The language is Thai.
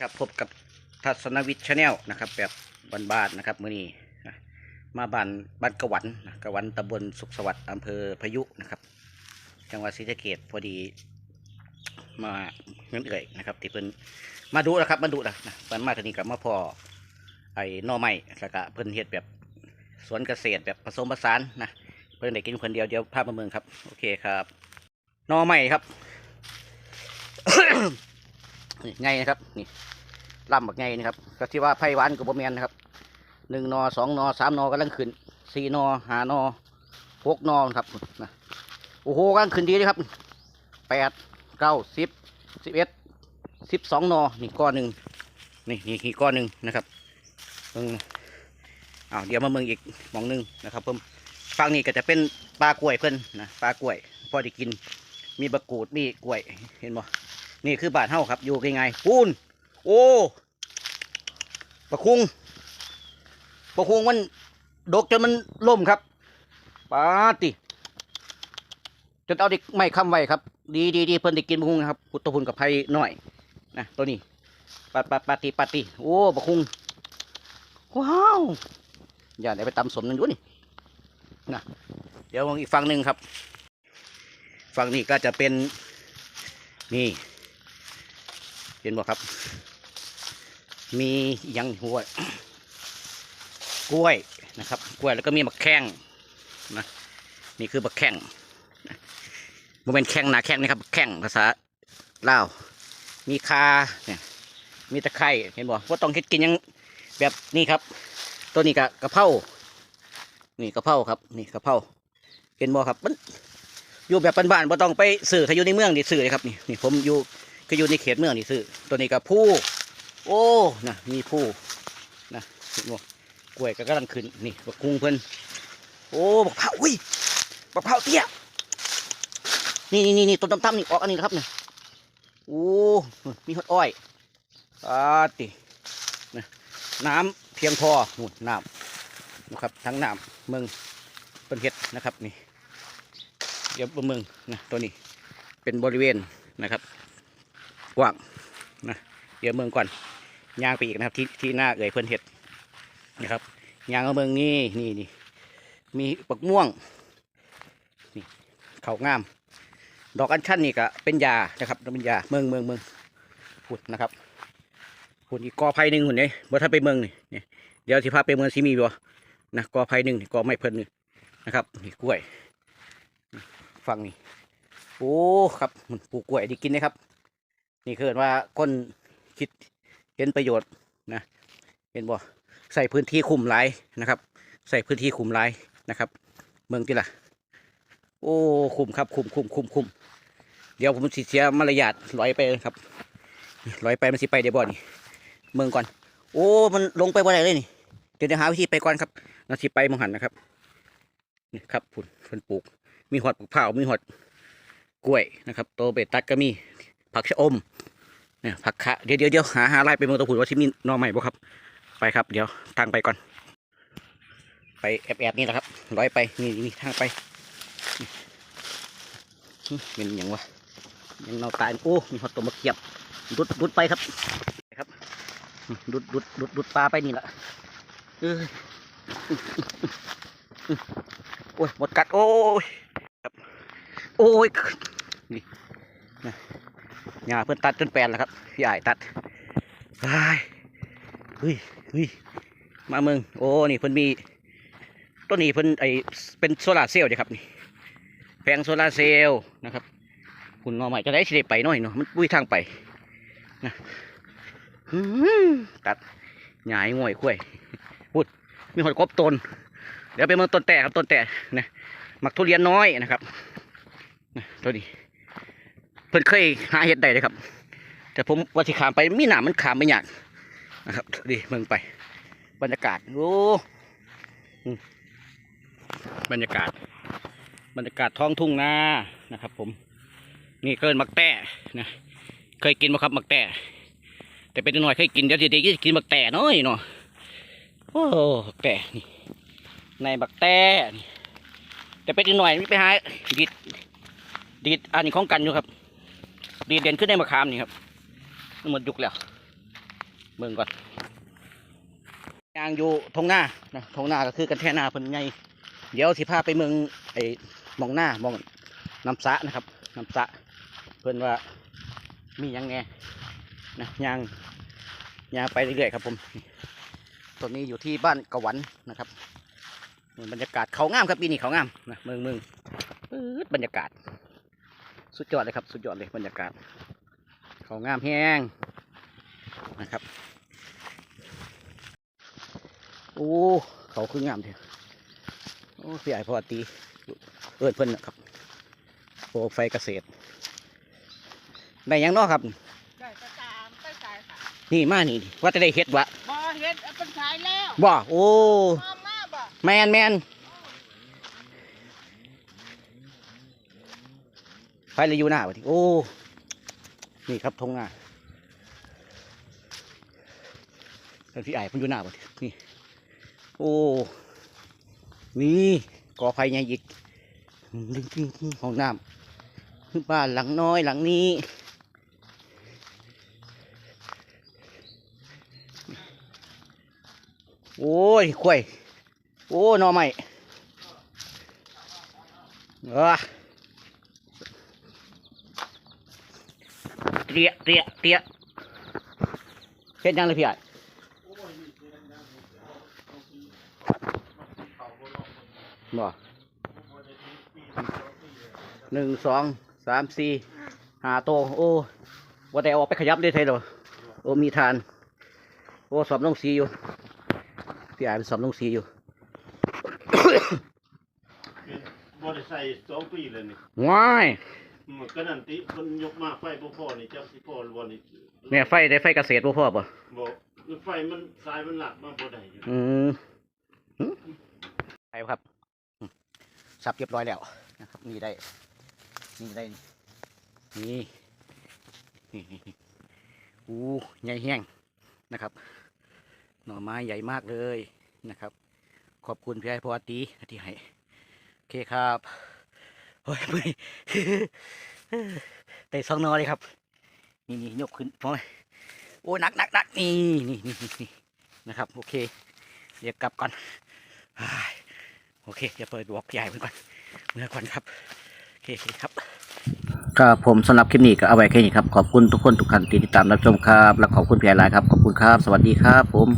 ครับพบกับทัศนวิทย์ชาแนลนะครับ แบบบ้านๆนะครับมื้อนี้นะมาบ้านบ้านกวันนะกวันตำบลสุขสวัสดิ์อำเภอพายุนะครับ จังหวัดศรีสะเกษพอดี มาเงินเอ่ยนะครับที่เพิ่นมาดูนะครับมาดูนะนะเพิ่นมาทีนี้กับมาพอไอ้นอไม้แล้วก็เพิ่นเฮ็ดแบบสวนเกษตรแบบผสมผสานนะเพิ่นได้กินคนเดียวเดียวภาพมาเมืองครับ โอเคครับนอไม้ครับ นี่ไงนะครับ นี่ลำบักไงนะครับ ก็ที่ว่าไผ่หวานกับโบแมนนะครับหนึ่งนอสองนอสามนอกำลังขึ้นสี่นอห้านอหกนอนครับนะโอ้โหกำลังขึ้นดีเลยครับแปดเก้าสิบสิบเอ็ดสิบสองนอนี่ก้อนหนึ่งนี่นี่อีกก้อนหนึ่งนะครับเบิ่งอ้าวเดี๋ยวมาเมืองอีกมองหนึ่งนะครับเพิ่มฝั่งนี้ก็จะเป็นปลากล้วยเพิ่นนะปลากล้วยพอได้กินมีบะกูดมีกล้วยเห็นบ่ นี่คือบานเฮาครับ อยู่ยังไงปูนโอ้ปะคุงปะคุงมันดกจนมันล่มครับปาติจนเอาเด็กไม่ค้ำไว้ครับ ดีดีดีเพิ่นได้กินปะคุงนะครับพุทธพุนกับไผ่หน่อยนะตัวนี้ปาปาปาติปาติโอ้ปะคุงว้าวอย่าได้ไปตำสมนึงดูนี่นะเดี๋ยวมองอีกฝั่งหนึ่งครับ ฝั่งนี้ก็จะเป็นนี่ เห็นบ่ครับ มียังหัวกล้วยนะครับ กล้วยแล้วก็มีมะแข้งนะนี่คือมะแข้งนะโมเมนแข้งหนาแข้งนะครับแข้งภาษาลาวมีคาเนี่ยมีตะไคร่เห็นบ่ว่าต้องเฮ็ดกินยังแบบนี้ครับ ตัวนี้กะกะเพรานี่กะเพราครับ นี่กะเพราเห็นบ่ครับมันอยู่แบบบ้านๆบ่ต้องไปสื่อถ้าอยู่ในเมืองนี่สื่อเลยครับนี่นี่ผมอยู่ ก็อยู่ในเขตเมืองนี่ซื้อตัวนี้ก็ผู้โอ้นะมีผู้นะเห็นบ่กล้วยก็กำลังขึ้นนี่บักกุ้งเพิ่นโอ้บักเผาอุ้ยบักเผาเตี้ยนี่นี่นี่นี่ต้นตำๆนี่ออกอันนี้ครับเนี่ยโอ้มีหดอ้อยอาตินะน้ำเพียงพอนู่นน้ำนะครับทั้งน้ำเมืองเป็นเห็ดนะครับนี่เดี๋ยวเมืองนะตัวนี้เป็นบริเวณนะครับ กว้างนะเดี๋ยวเมืองก่อนยางไปอีกนะครับที่ที่หน้าเอ่ยเพื่อนเห็ดนะครับยางเอาเมืองนี่นี่นี่มีปักม่วงนี่เขางาม ดอกอัญชันนี่ก็เป็นยานะครับเป็นยาเมืองเมืองเมืองพุดนนะครับพุดอีกกอไผ่หนึ่งหุ่นเนี่ยบ่อถ้าไปเมืองนี่นี่เดี๋ยวสิพาไปเมืองซีมีบ่นะกอไผ่หนึ่งกีกอไม้เพิ่นนี่นะครับนี่กล้วย ฟังนี่โอ้ครับมันปลูกกล้วยดีกินนะครับ นี่คือว่าคนคิดเห็นประโยชน์นะเห็นบ่ใส่พื้นที่คุมหลายนะครับ ใส่พื้นที่คุมหลายนะครับ เมืองที่ละโอ้คุมครับคุมคุมคุมคุมเดี๋ยวผมสิเสียมารยาทลอยไปครับลอยไปมันสิไปเดี๋ยวบ่นี่เมืองก่อน โอ้มันลงไปบ่ได้เลยนี่เดี๋ยวหาวิธีไปก่อนครับนาสิไปมองหันนะครับนี่ครับผุนพิ่นปลูก มีหอดปลูกเผามีหอดกล้วยนะครับโตเบตัดก็มีผักชะอม เนี่ยผักคะเดี๋ยวเดี๋ยวเดี๋ยวหาหาไล่ไปเมืองตะพูดว่าที่มีนอใหม่บ่ครับ ไปครับ เดี๋ยวทางไปก่อน ไปแอบแอบนี่แหละครับร้อยไปนี่นี่ทางไปเป็นอย่างวะยังเนาตายโอ้มีหอดตัวมะเขียบดุดดุดไปครับครับดุดดุดดุดดุดปลาไปนี่แหละเออโอ้ยหมดกัดโอ้ยครับโอ้ยนี่นะ หญ้าเพิ่นตัดจนแปลนแล้วครับพี่ใหญ่ตัดไปเฮ้ยเฮ้ยมาเมืองโอ้นี่เพิ่นมีต้นนี้เพิ่นไอเป็นโซลาร์เซลล์จ้ะครับนี่แผงโซลาร์เซลล์นะครับคุณงอใหม่จะได้สิได้ไปหน่อยเนาะมันปุ้ยทางไปนะตัดหญ้าให้ง่วยคุ้ยพูดมีหอยกบตนเดี๋ยวไปเมืองต้นแต่ครับต้นแต่นะหมักทุเรียนน้อยนะครับนะตัวนี้ พิ่นเคยหาเห็ดได้เลยครับ แต่ผมว่าที่ขามไปมีหนามมันขามไม่ยากนะครับดีเมืองไป บรรยากาศโอ้บรรยากาศ บรรยากาศท้องทุ่งนานะครับ ผม นี่เกินมักแต้นะเคยกินไหมครับมักแต้แต่เป็นหน่อยเคยกินเดี๋ยวทีเดียวกินมักแต้น้อยเนาะโอ้มักแต้นี่ในบักแต่แต่เป็นหน่อยไม่ไปหาดิดดีดอันนี้ของกันอยู่ครับ ดีเด่นขึ้นได้มะขามนี่ครับมันหมดยุคแล้วเมืองก่อนยางอยู่ทงหน้านะทงหน้าก็คือกันแท่หน้าเพิ่นไงเดี๋ยวสิพาไปเมืองไอ้มองหน้ามองน้ำสะนะครับน้ำสะเพิ่นว่ามียังแน่นะยางยางไปเรื่อยๆครับผมตอนนี้อยู่ที่บ้านกวันนะครับบรรยากาศเขางามครับปีนี้เขางามนะเมืองเมืองปื๊ดบรรยากาศ สุดยอดเลยครับสุดยอดเลยบรรยากาศเขางามแห้งนะครับโอ้เขาคืองามเถอะโอ้พี่ใหญ่พอตีเอิดเพิ่นนะครับโปรไฟเกษตรได้หยังเนอครับได้ก็ตามไปใส่ค่ะนี่มานี่ดิว่าจะได้เฮ็ดวะบ่เฮ็ดเอาเป็นสายแล้วบ่โอ้มามาบ่แมนแมน ไฟเลยอยู่หน้าวะทีโอ้ นี่ครับทงหน้าเป็นพี่ไอ้เพิ่นอยู่หน้าวะทีนี่ โอ้ นี่กอไผ่ใหญ่อีกลิงลิงห้องน้ำบ้านหลังน้อยหลังนี้โอ้ยกล้วย โอ้หนอใหม่เออ เตรียเตรียเตรียเฮ็ดยังเลยพี่ใหญ่บ่หนึ่งสองสามสี่ห้าโตวโอ้ว่าแต่ออกไปขยับได้เท่าไหร่โอ้มีทาน โอ้สอบลงสีอยู่พี่อายไปสอบลงสีอยู่บ่ได้ใส่สองปีเลยนี่ว้าย มันก็นั่นติมันยกมาไฟบ่พอนี่จักสิพอหรือบ่นี่แม่ไฟได้ไฟเกษตรบ่พ่อป่ะบ่ไฟมันสายมันหลักมาบ่ได้อยู่อืมหึไปครับอืมสับเรียบร้อยแล้วนะครับนี่ได้นี่ได้นี่นี่นี่นี่อู้ใหญ่แห้งนะครับ หน่อไม้ใหญ่มากเลยนะครับ ขอบคุณพี่ไอ้พอตีที่ให้โอเคครับ โอ้ยเมื่อยแต่สองนอเลยครับ นี่นี่ยกขึ้นโอ้ยโอ้หนักหนักหนักนี่นี่นี่นี่นะครับ โอเค เดี๋ยวกลับก่อนอ้ายโอเคจะเปิดบอกใหญ่ไปก่อนเมื่อก่อนครับโอเคครับครับผมสำหรับคลิปนี้ก็เอาไว้แค่นี้ครับ ขอบคุณทุกคนทุกท่านที่ติดตามรับชมครับ และขอบคุณพี่ใหญ่หลายครับ ขอบคุณครับ สวัสดีครับผม